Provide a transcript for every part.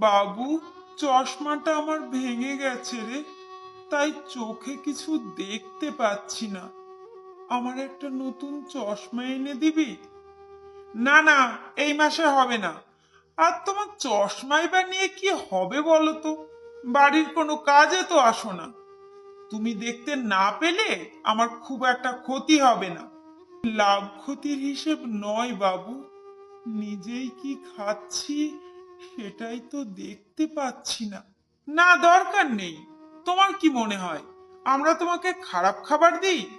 বাবু, চশমাটা আমার ভেঙে গেছে রে। তাই চোখে কিছু দেখতে পাচ্ছি না। আমার একটা নতুন চশমা এনে দিবি? না না, এই মাসে হবে না। আর তোমার চশমাই বা নিয়ে কি হবে বলো তো? বাড়ির কোনো কাজে তো আসো না। তুমি দেখতে না পেলে আমার খুব একটা ক্ষতি হবে না। লাভ ক্ষতির হিসেব নয় বাবু। নিজেই কি খাচ্ছি সেটাই তো দেখতে পাচ্ছি না। না, দরকার নেই। তোমার কি মনে হয়? আমরা তোমাকে খারাপ খাবার দিই?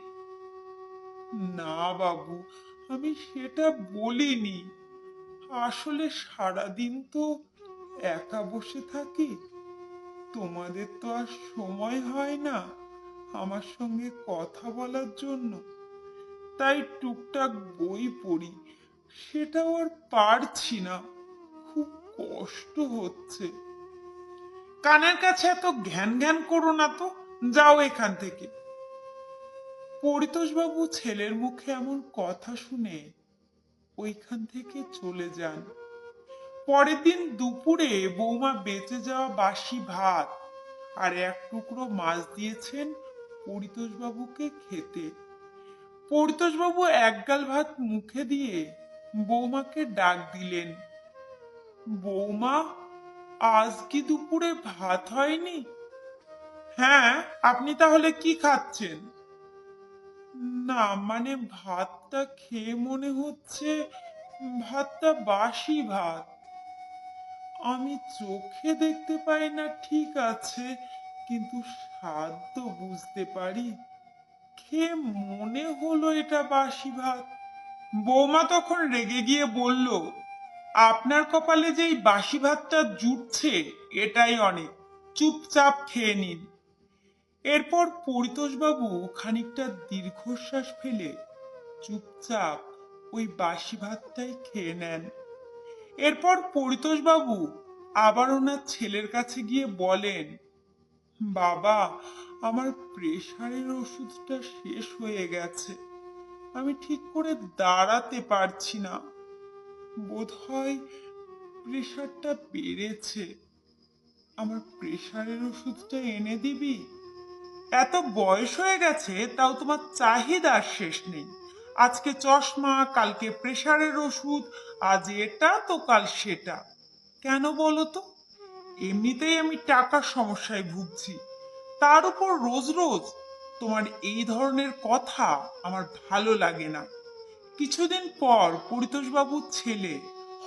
না, বাবু, আমি সেটা বলিনি। আসলে সারাদিন তো একা বসে থাকি। তোমাদের তো আর সময় হয় না আমার সঙ্গে কথা বলার জন্য। তাই টুকটাক বই পড়ি, সেটাও আর পারছি না। কষ্ট হচ্ছে। কানের কাছে এত ঘ্যান ঘ্যান করো না তো, যাও এখান থেকে। পরিতোষবাবু ছেলের মুখে এমন কথা শুনে ওইখান থেকে চলে যান। পরের দিন দুপুরে বৌমা বেঁচে যাওয়া বাসি ভাত আর এক টুকরো মাছ দিয়েছেন পরিতোষবাবুকে খেতে। পরিতোষবাবু একগাল ভাত মুখে দিয়ে বৌমাকে ডাক দিলেন বৌমা, আজ কি দুপুরে ভাত হয়নি? হ্যাঁ আপনি তাহলে কি খাচ্ছেন? না মানে ভাতটা খেয়ে মনে হচ্ছে ভাতটা বাসি ভাত। আমি চোখে দেখতে পাই না, ঠিক আছে, কিন্তু স্বাদ তো বুঝতে পারি। খেয়ে মনে হলো এটা বাসি ভাত। বৌমা তখন রেগে গিয়ে বলল আপনার কপালে যে এই বাসি ভাতটা জুটছে, এটাই অনেক। চুপচাপ খেয়ে নিন। এরপর পরিতোষবাবু খানিকটা দীর্ঘশ্বাস ফেলে চুপচাপ ওই বাসি ভাতটাই খেয়ে নেন। এরপর পরিতোষবাবু আবার ওনার ছেলের কাছে গিয়ে বলেন, বাবা, আমার প্রেশারের ওষুধটা শেষ হয়ে গেছে। আমি ঠিক করে দাঁড়াতে পারছি না। বোধহয় প্রেশারটা বেড়েছে। আমার প্রেশারের ওষুধটা এনে দিবি? এত বয়স হয়ে গেছে, তাও তোমার চাহিদার শেষ নেই। আজকে চশমা, কালকে প্রেশারের ওষুধ, আজ এটা, তো কাল সেটা। কেন বলো তো? এমনিতেই আমি টাকার সমস্যায় ভুগছি। তার উপর রোজ রোজ তোমার এই ধরনের কথা আমার ভালো লাগে না। কিছুদিন পর পরিতোষবাবুর ছেলে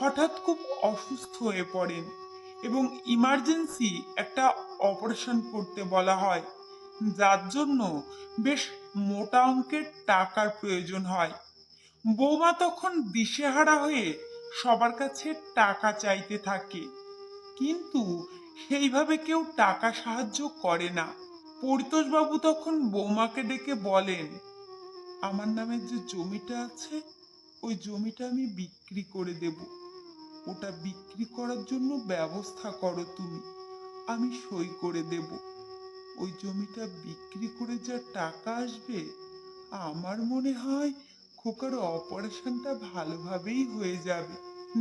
হঠাৎ খুব অসুস্থ হয়ে পড়েন এবং ইমার্জেন্সি একটা অপারেশন করতে বলা হয়, যার জন্য বেশ মোটা অঙ্কের টাকার প্রয়োজন হয়। বৌমা তখন দিশেহারা হয়ে সবার কাছে টাকা চাইতে থাকে, কিন্তু সেইভাবে কেউ টাকা সাহায্য করে না। পরিতোষবাবু তখন বৌমাকে ডেকে বলেন আমার নামে যে জমিটা আছে, ওই জমিটা আমি বিক্রি করে দেব। ওটা বিক্রি করার জন্য ব্যবস্থা করো তুমি। আমি সই করে দেব। ওই জমিটা বিক্রি করে যা টাকা আসবে, আমার মনে হয় খোকার অপারেশনটা ভালোভাবেই হয়ে যাবে।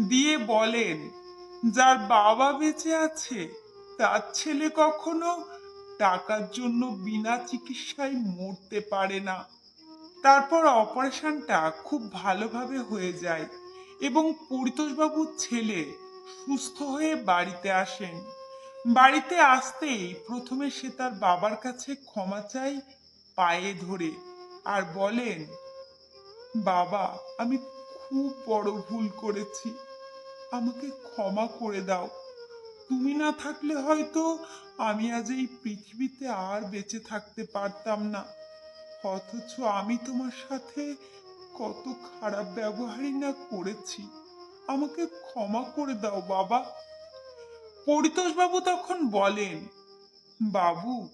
দিয়ে বলেন, যার বাবা বেঁচে আছে, তার ছেলে কখনো টাকার জন্য বিনা চিকিৎসায় মরতে পারে না। তারপর অপারেশনটা খুব ভালোভাবে হয়ে যায় এবং পরিতোষবাবুর ছেলে সুস্থ হয়ে বাড়িতে আসেন। বাড়িতে আসতেই প্রথমে সে তার বাবার কাছে ক্ষমা চাই পায়ে ধরে আর বলেন, বাবা, আমি খুব বড় ভুল করেছি। আমাকে ক্ষমা করে দাও। তুমি না থাকলে হয়তো আমি আজ এই পৃথিবীতে আর বেঁচে থাকতে পারতাম না। অথচ আমি তোমার সাথে কত খারাপ ব্যবহারই না করেছি। আমাকে ক্ষমা করে দাও, বাবা। পরিতোষবাবু তখন বলেন, বাবু,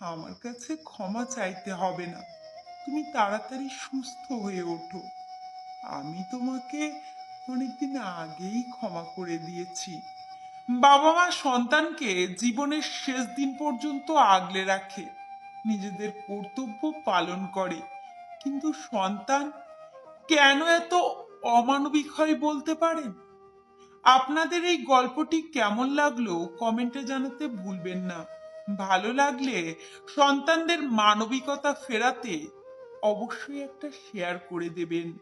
আমার কাছে ক্ষমা চাইতে হবে না। তুমি তাড়াতাড়ি সুস্থ হয়ে ওঠো। আমি তোমাকে অনেকদিন আগেই ক্ষমা করে দিয়েছি। বাবা মা সন্তানকে জীবনের শেষ দিন পর্যন্ত আগলে রাখে। নিজেদের কর্তব্য পালন করে। কিন্তু সন্তান, কেন এত অমানবিক হয় বলতে পারেন? আপনাদের এই গল্পটি কেমন লাগল কমেন্টে জানাতে ভুলবেন না। ভালো লাগলে সন্তানদের মানবিকতা ফেরাতে অবশ্যই একটা শেয়ার করে দেবেন।